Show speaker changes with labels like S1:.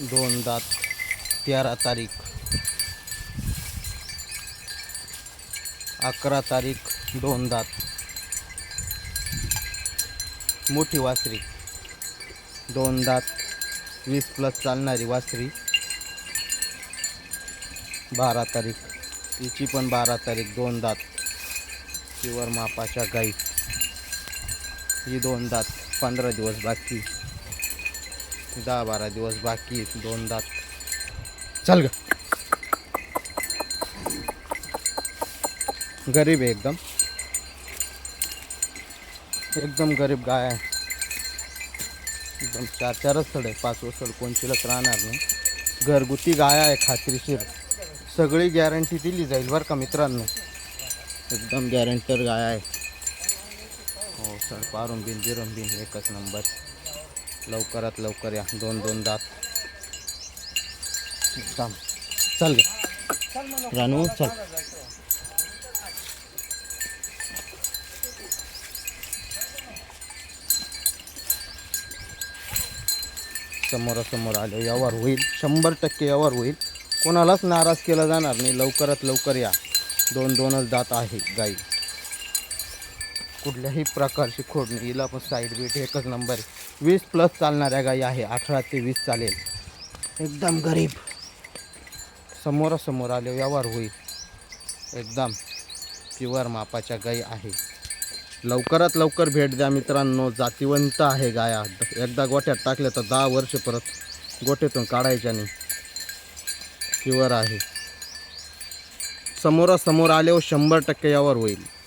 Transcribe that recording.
S1: दोन दात तेरा तारीख. अकरा तारीख दोन दात. मोठी वासरी. दोन दात वीस प्लस चालणारी वासरी. बारा तारीख. हिची पण बारा तारीख दोन दात. प्युअर मापाच्या गाई. ही दोन दात पंधरा दिवस बाकी. दहा बारा दिवस बाकी दोन दात. चल ग. गरीब आहे एकदम. एकदम गरीब गाय आहे. एकदम चार चारच थड आहे पाच वसड कोणतीलाच राहणार नाही. घरगुती गाय आहे खात्रीशीर. सगळी गॅरंटी दिली जाईल बरं का मित्रांनो. एकदम गॅरंटर गाय आहे. हो सर पारून बिन जिरून बिन एकच नंबर लवकरात लवकर या. दोन दोन दात. एकदम चल ग. रानू चल. समोरासमोर आले. व्यवहार होईल. शंभर टक्के व्यवहार होईल. कोणालाच नाराज केला जाणार नाही. लवकरात लवकर या. दोन दोनच दात आहे गाई. कुठल्याही प्रकारची खोड नाही. हिला पण साईड बीट एकच नंबर आहे. वीस प्लस चालणाऱ्या गाई आहे. अठरा ते वीस चालेल. एकदम गरीब. समोरासमोर आले व्यवहार होईल. एकदम प्युअर मापाच्या गाई आहे. लवकरात लवकर भेट द्या मित्रांनो. जातीवंत आहे गाया. एकदा गोठ्यात टाकल्या तर दहा वर्ष परत गोठ्यातून काढायच्या नाही. प्युअर आहे. समोरासमोर आल्यावर शंभर टक्के यावर होईल.